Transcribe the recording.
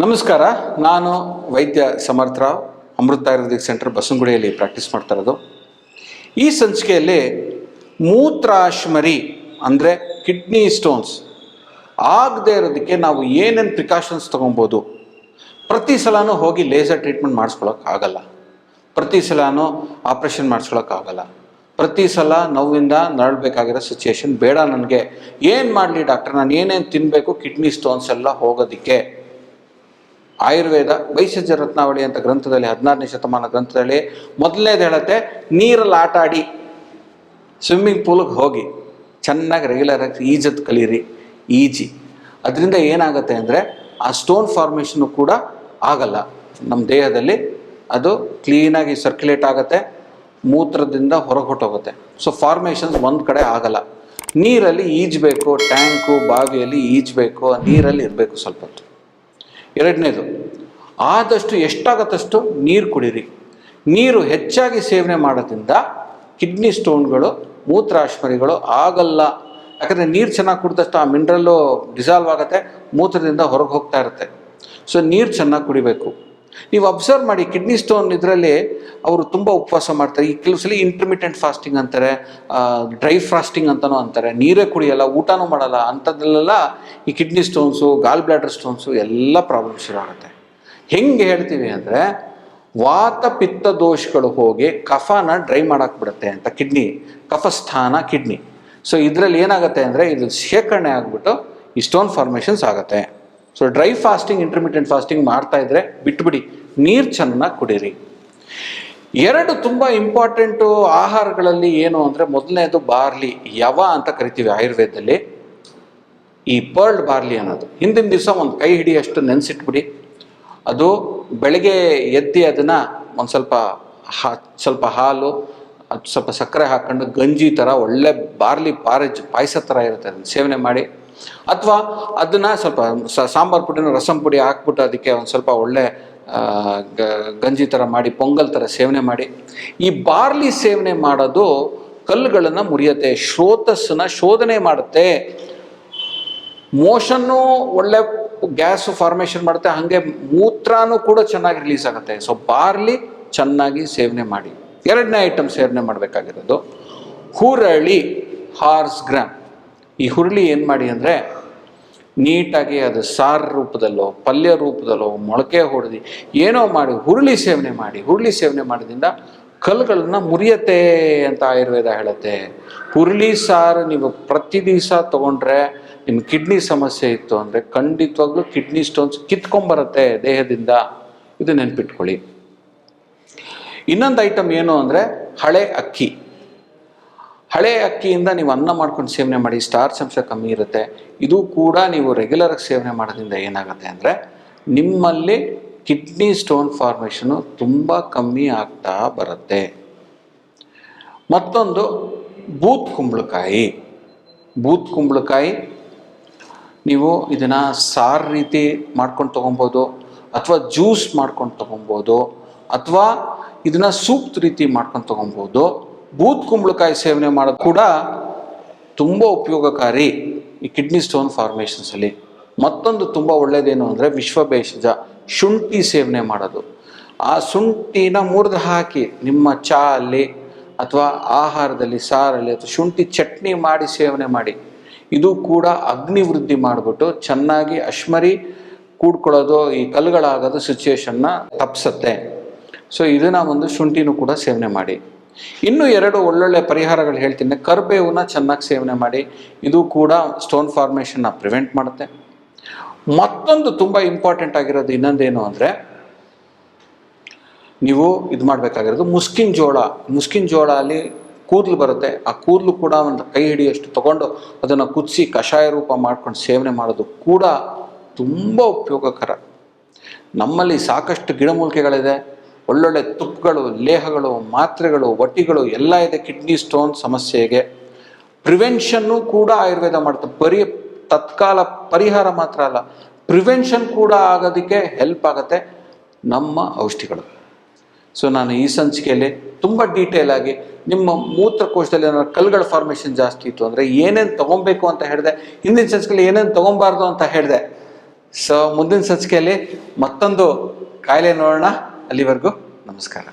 ನಮಸ್ಕಾರ, ನಾನು ವೈದ್ಯ ಸಮರ್ಥರಾವ್, ಅಮೃತ ಆಯುರ್ವೇದಿಕ್ ಸೆಂಟರ್ ಬಸಂಗುಡಿಯಲ್ಲಿ ಪ್ರಾಕ್ಟೀಸ್ ಮಾಡ್ತಾ ಇರೋದು. ಈ ಸಂಚಿಕೆಯಲ್ಲಿ ಮೂತ್ರಾಶ್ಮರಿ ಅಂದರೆ ಕಿಡ್ನಿ ಸ್ಟೋನ್ಸ್ ಆಗದೇ ಇರೋದಕ್ಕೆ ನಾವು ಏನೇನು ಪ್ರಿಕಾಷನ್ಸ್ ತೊಗೊಬೋದು ಪ್ರತಿ ಸಲನೂ ಹೋಗಿ ಲೇಸರ್ ಟ್ರೀಟ್ಮೆಂಟ್ ಮಾಡಿಸ್ಕೊಳಕ್ಕಾಗಲ್ಲ ಪ್ರತಿ ಸಲನೂ ಆಪ್ರೇಷನ್ ಮಾಡಿಸ್ಕೊಳಕ್ಕಾಗಲ್ಲ ಪ್ರತಿ ಸಲ ನೋವಿಂದ ನರಳಬೇಕಾಗಿರೋ ಸಿಚುಯೇಷನ್ ಬೇಡ ನನಗೆ. ಏನು ಮಾಡಲಿ ಡಾಕ್ಟರ್ ನಾನು ಏನೇನು ತಿನ್ನಬೇಕು ಕಿಡ್ನಿ ಸ್ಟೋನ್ಸ್ ಎಲ್ಲ ಹೋಗೋದಕ್ಕೆ? ಆಯುರ್ವೇದ ವೈಶಜ್ಯ ರತ್ನಾವಳಿ ಅಂತ ಗ್ರಂಥದಲ್ಲಿ, ಹದಿನಾರನೇ ಶತಮಾನ ಗ್ರಂಥದಲ್ಲಿ ಮೊದಲನೇದು ಹೇಳುತ್ತೆ, ನೀರಲ್ಲಿ ಆಟ ಆಡಿ ಸ್ವಿಮ್ಮಿಂಗ್ ಪೂಲಿಗೆ ಹೋಗಿ, ಚೆನ್ನಾಗಿ ರೆಗ್ಯುಲರ್ ಆಗಿ ಈಜತ್ ಕಲೀರಿ, ಈಜಿ. ಅದರಿಂದ ಏನಾಗುತ್ತೆ ಅಂದರೆ, ಆ ಸ್ಟೋನ್ ಫಾರ್ಮೇಷನ್ನು ಕೂಡ ಆಗಲ್ಲ. ನಮ್ಮ ದೇಹದಲ್ಲಿ ಅದು ಕ್ಲೀನಾಗಿ ಸರ್ಕ್ಯುಲೇಟ್ ಆಗುತ್ತೆ, ಮೂತ್ರದಿಂದ ಹೊರಗೆ ಸೊ ಫಾರ್ಮೇಷನ್ಸ್ ಒಂದು ಕಡೆ ಆಗಲ್ಲ. ನೀರಲ್ಲಿ ಈಜಬೇಕು ಟ್ಯಾಂಕು ಬಾವಿಯಲ್ಲಿ ಈಜಬೇಕು, ನೀರಲ್ಲಿ ಇರಬೇಕು ಸ್ವಲ್ಪ ಹೊತ್ತು ಎರಡನೇದು, ಆದಷ್ಟು ಎಷ್ಟಾಗತ್ತಷ್ಟು ನೀರು ಕುಡೀರಿ. ನೀರು ಹೆಚ್ಚಾಗಿ ಸೇವನೆ ಮಾಡೋದ್ರಿಂದ ಕಿಡ್ನಿ ಸ್ಟೋನ್ಗಳು, ಮೂತ್ರಾಶ್ಮರಿಗಳು ಆಗಲ್ಲ. ಯಾಕಂದರೆ ನೀರು ಚೆನ್ನಾಗಿ ಕುಡಿದಷ್ಟು ಆ ಮಿನರಲ್ಲು ಡಿಸಾಲ್ವ್ ಆಗುತ್ತೆ, ಮೂತ್ರದಿಂದ ಹೊರಗೆ ಹೋಗ್ತಾ ಇರುತ್ತೆ. ಸೊ, ನೀರು ಚೆನ್ನಾಗಿ ಕುಡಿಬೇಕು. ನೀವು ಅಬ್ಸರ್ವ್ ಮಾಡಿ ಕಿಡ್ನಿ ಸ್ಟೋನ್ ಇದರಲ್ಲಿ ಅವರು ತುಂಬ ಉಪವಾಸ ಮಾಡ್ತಾರೆ. ಈ ಕೆಲವು ಸಲ ಇಂಟರ್ಮಿಟೆಂಟ್ ಫಾಸ್ಟಿಂಗ್ ಅಂತಾರೆ ಡ್ರೈ ಫಾಸ್ಟಿಂಗ್ ಅಂತಲೂ ಅಂತಾರೆ. ನೀರೇ ಕುಡಿಯಲ್ಲ, ಊಟನೂ ಮಾಡಲ್ಲ ಅಂಥದ್ದಲ್ಲೆಲ್ಲ ಈ kidney stones gall bladder stones ಎಲ್ಲ ಪ್ರಾಬ್ಲಮ್ ಶುರು ಆಗುತ್ತೆ. ಹೆಂಗೆ ಹೇಳ್ತೀವಿ ಅಂದರೆ, ವಾತ ಪಿತ್ತ ದೋಷಗಳು ಹೋಗಿ ಕಫನ ಡ್ರೈ ಮಾಡಕ್ಕೆ ಬಿಡುತ್ತೆ ಅಂತ ಕಿಡ್ನಿ ಕಫಸ್ಥಾನ ಕಿಡ್ನಿ ಸೊ ಇದರಲ್ಲಿ ಏನಾಗುತ್ತೆ ಅಂದರೆ, ಇದು ಶೇಖರಣೆ ಆಗಿಬಿಟ್ಟು ಈ ಸ್ಟೋನ್ ಫಾರ್ಮೇಷನ್ಸ್ ಆಗುತ್ತೆ. So dry fasting intermediate fasting ಮಾಡ್ತಾ ಇದ್ರೆ ಬಿಟ್ಬಿಡಿ, ನೀರು ಚೆನ್ನಾಗಿ ಕುಡೀರಿ. ಎರಡು ತುಂಬ ಇಂಪಾರ್ಟೆಂಟು ಆಹಾರಗಳಲ್ಲಿ ಏನು ಅಂದರೆ ಮೊದಲನೇದು ಬಾರ್ಲಿ, ಯವ ಅಂತ ಕರಿತೀವಿ ಆಯುರ್ವೇದದಲ್ಲಿ. ಈ ಪರ್ಲ್ಡ್ ಬಾರ್ಲಿ ಅನ್ನೋದು. ಹಿಂದಿನ ದಿವಸ ಒಂದು ಕೈ ಹಿಡಿಯಷ್ಟು ನೆನೆಸಿಟ್ಬಿಡಿ. ಅದು ಬೆಳಗ್ಗೆ ಎದ್ದು ಅದನ್ನು ಒಂದು ಸ್ವಲ್ಪ ಹಾ, ಸ್ವಲ್ಪ ಹಾಲು ಸ್ವಲ್ಪ ಸಕ್ಕರೆ ಹಾಕ್ಕೊಂಡು ಗಂಜಿ ಥರ ಒಳ್ಳೆ ಬಾರ್ಲಿ ಪಾರೇಜ್ ಪಾಯಸ ಥರ ಇರುತ್ತೆ, ಅದನ್ನು ಸೇವನೆ ಮಾಡಿ. ಅಥವಾ ಅದನ್ನು ಸ್ವಲ್ಪ ಸಾಂಬಾರ್ ಪುಡಿನ ರಸಂ ಪುಡಿ ಹಾಕ್ಬಿಟ್ಟು ಅದಕ್ಕೆ ಒಂದು ಸ್ವಲ್ಪ ಒಳ್ಳೆ ಗಂಜಿ ಥರ ಮಾಡಿ, ಪೊಂಗಲ್ ಥರ ಸೇವನೆ ಮಾಡಿ. ಈ ಬಾರ್ಲಿ ಸೇವನೆ ಮಾಡೋದು ಕಲ್ಲುಗಳನ್ನು ಮುರಿಯುತ್ತೆ, ಶ್ರೋತಸ್ಸನ್ನ ಶೋಧನೆ ಮಾಡುತ್ತೆ. ಮೋಷನ್ನು ಒಳ್ಳೆ ಗ್ಯಾಸ್ ಫಾರ್ಮೇಷನ್ ಮಾಡುತ್ತೆ, ಹಾಗೆ ಮೂತ್ರನೂ ಕೂಡ ಚೆನ್ನಾಗಿ ರಿಲೀಸ್ ಆಗುತ್ತೆ. ಸೊ ಬಾರ್ಲಿ ಚೆನ್ನಾಗಿ ಸೇವನೆ ಮಾಡಿ. ಎರಡನೇ ಐಟಮ್ ಸೇವನೆ ಮಾಡಬೇಕಾಗಿರೋದು ಹುರಳಿ ಹಾರ್ಸ್ ಗ್ರಾಮ್ ಈ ಹುರುಳಿ ಏನು ಮಾಡಿ ಅಂದರೆ ನೀಟಾಗಿ ಅದು ಸಾರು ರೂಪದಲ್ಲೋ, ಪಲ್ಯ ರೂಪದಲ್ಲೋ ಮೊಳಕೆ ಹೊಡೆದು, ಏನೋ ಮಾಡಿ ಹುರುಳಿ ಸೇವನೆ ಮಾಡಿ, ಹುರುಳಿ ಸೇವನೆ ಮಾಡೋದ್ರಿಂದ ಕಲ್ಲುಗಳನ್ನ ಮುರಿಯತ್ತೆ ಅಂತ ಆಯುರ್ವೇದ ಹೇಳುತ್ತೆ. ಹುರುಳಿ ಸಾರು ನೀವು ಪ್ರತಿ ದಿವಸ ತೊಗೊಂಡ್ರೆ ನಿಮ್ಮ ಕಿಡ್ನಿ ಸಮಸ್ಯೆ ಇತ್ತು ಅಂದರೆ ಖಂಡಿತವಾಗ್ಲೂ ಕಿಡ್ನಿ ಸ್ಟೋನ್ಸ್ ಕಿತ್ಕೊಂಬರುತ್ತೆ ದೇಹದಿಂದ. ಇದು ನೆನ್ಪಿಟ್ಕೊಳ್ಳಿ. ಇನ್ನೊಂದು ಐಟಮ್ ಏನು ಅಂದರೆ ಹಳೆ ಅಕ್ಕಿ. ಹಳೆ ಅಕ್ಕಿಯಿಂದ ನೀವು ಅನ್ನ ಮಾಡ್ಕೊಂಡು ಸೇವನೆ ಮಾಡಿ ಸ್ಟಾರ್ಚ್ ಅಂಶ ಕಮ್ಮಿ ಇರುತ್ತೆ. ಇದು ಕೂಡ ನೀವು ರೆಗ್ಯುಲರಾಗಿ ಸೇವನೆ ಮಾಡೋದ್ರಿಂದ ಏನಾಗುತ್ತೆ ಅಂದರೆ, ನಿಮ್ಮಲ್ಲಿ ಕಿಡ್ನಿ ಸ್ಟೋನ್ ಫಾರ್ಮೇಷನು ತುಂಬ ಕಮ್ಮಿ ಆಗ್ತಾ ಬರುತ್ತೆ. ಮತ್ತೊಂದು ಬೂತ್ ಕುಂಬಳಕಾಯಿ. ಬೂತ್ ಕುಂಬಳಕಾಯಿ, ನೀವು ಇದನ್ನು ಸಾರು ರೀತಿ ಮಾಡ್ಕೊಂಡು ತೊಗೊಬೋದು, ಅಥವಾ ಜ್ಯೂಸ್ ಮಾಡ್ಕೊಂಡು ತೊಗೊಬೋದು, ಅಥವಾ ಇದನ್ನು ಸೂಪ್ ರೀತಿ ಮಾಡ್ಕೊಂಡು ತೊಗೊಬೋದು. ಬೂತ್ ಕುಂಬಳಕಾಯಿ ಸೇವನೆ ಮಾಡೋದು ಕೂಡ ತುಂಬ ಉಪಯೋಗಕಾರಿ ಈ ಕಿಡ್ನಿ ಸ್ಟೋನ್ ಫಾರ್ಮೇಷನ್ಸಲ್ಲಿ ಮತ್ತೊಂದು ತುಂಬ ಒಳ್ಳೆಯದೇನು ಅಂದರೆ ವಿಶ್ವ ಭೇಷಜ ಶುಂಠಿ ಸೇವನೆ ಮಾಡೋದು. ಆ ಶುಂಠಿನ ಮುರಿದು ಹಾಕಿ ನಿಮ್ಮ ಚಾ ಅಲ್ಲಿ ಅಥವಾ ಆಹಾರದಲ್ಲಿ ಸಾರಲ್ಲಿ ಅಥವಾ ಶುಂಠಿ ಚಟ್ನಿ ಮಾಡಿ ಸೇವನೆ ಮಾಡಿ. ಇದು ಕೂಡ ಅಗ್ನಿ ವೃದ್ಧಿ ಮಾಡಿಬಿಟ್ಟು ಚೆನ್ನಾಗಿ ಅಶ್ಮರಿ ಕೂಡ್ಕೊಳ್ಳೋದು, ಈ ಕಲ್ಲುಗಳಾಗೋದು ಸಿಚುವೇಶನ್ನ ತಪ್ಪಿಸುತ್ತೆ ಸೊ ಇದನ್ನ ಒಂದು ಶುಂಠಿನೂ ಕೂಡ ಸೇವನೆ ಮಾಡಿ. ಇನ್ನು ಎರಡು ಒಳ್ಳೊಳ್ಳೆ ಪರಿಹಾರಗಳು ಹೇಳ್ತೀನಿ. ಕರ್ಬೇವನ್ನ ಚೆನ್ನಾಗಿ ಸೇವನೆ ಮಾಡಿ. ಇದು ಕೂಡ ಸ್ಟೋನ್ ಫಾರ್ಮೇಷನ್ನ ಪ್ರಿವೆಂಟ್ ಮಾಡುತ್ತೆ. ಮತ್ತೊಂದು ತುಂಬ ಇಂಪಾರ್ಟೆಂಟ್ ಆಗಿರೋದು ಇನ್ನೊಂದೇನು ಅಂದರೆ, ನೀವು ಇದು ಮಾಡಬೇಕಾಗಿರೋದು ಮುಸ್ಕಿನ್ ಜೋಳ. ಮುಸ್ಕಿನ್ ಜೋಳ ಅಲ್ಲಿ ಕೂದಲು ಬರುತ್ತೆ. ಆ ಕೂದಲು ಕೂಡ ಒಂದು ಕೈ ಹಿಡಿಯಷ್ಟು ತಗೊಂಡು ಅದನ್ನು ಕುದಿಸಿ ಕಷಾಯ ರೂಪ ಮಾಡ್ಕೊಂಡು ಸೇವನೆ ಮಾಡೋದು ಕೂಡ ತುಂಬ ಉಪಯೋಗಕರ. ನಮ್ಮಲ್ಲಿ ಸಾಕಷ್ಟು ಗಿಡಮೂಲಿಕೆಗಳಿದೆ. ಒಳ್ಳೊಳ್ಳೆ ತುಪ್ಪಗಳು ಲೇಹಗಳು, ಮಾತ್ರೆಗಳು ಒಟ್ಟಿಗಳು ಎಲ್ಲ ಇದೆ ಕಿಡ್ನಿ ಸ್ಟೋನ್ ಸಮಸ್ಯೆಗೆ. ಪ್ರಿವೆನ್ಷನ್ನು ಕೂಡ ಆಯುರ್ವೇದ ಮಾಡುತ್ತೆ ಪರಿ, ತತ್ಕಾಲ ಪರಿಹಾರ ಮಾತ್ರ ಅಲ್ಲ, ಪ್ರಿವೆನ್ಷನ್ ಕೂಡ ಆಗೋದಕ್ಕೆ ಹೆಲ್ಪ್ ಆಗುತ್ತೆ ನಮ್ಮ ಔಷಧಿಗಳು ಸೊ ನಾನು ಈ ಸಂಚಿಕೆಯಲ್ಲಿ ತುಂಬ ಡೀಟೇಲ್ ಆಗಿ ನಿಮ್ಮ ಮೂತ್ರಕೋಶದಲ್ಲಿ ಏನಾದ್ರು ಕಲ್ಗಳ ಫಾರ್ಮೇಷನ್ ಜಾಸ್ತಿ ಇತ್ತು ಅಂದರೆ ಏನೇನು ತೊಗೊಬೇಕು ಅಂತ ಹೇಳಿದೆ, ಹಿಂದಿನ ಸಂಚಿಕೆಯಲ್ಲಿ ಏನೇನು ತೊಗೊಬಾರ್ದು ಅಂತ ಹೇಳಿದೆ. ಸೊ ಮುಂದಿನ ಸಂಚಿಕೆಯಲ್ಲಿ ಮತ್ತೊಂದು ಕಾಯಿಲೆ ನೋಡೋಣ. ಅಲ್ಲಿವರೆಗೂ ನಮಸ್ಕಾರ.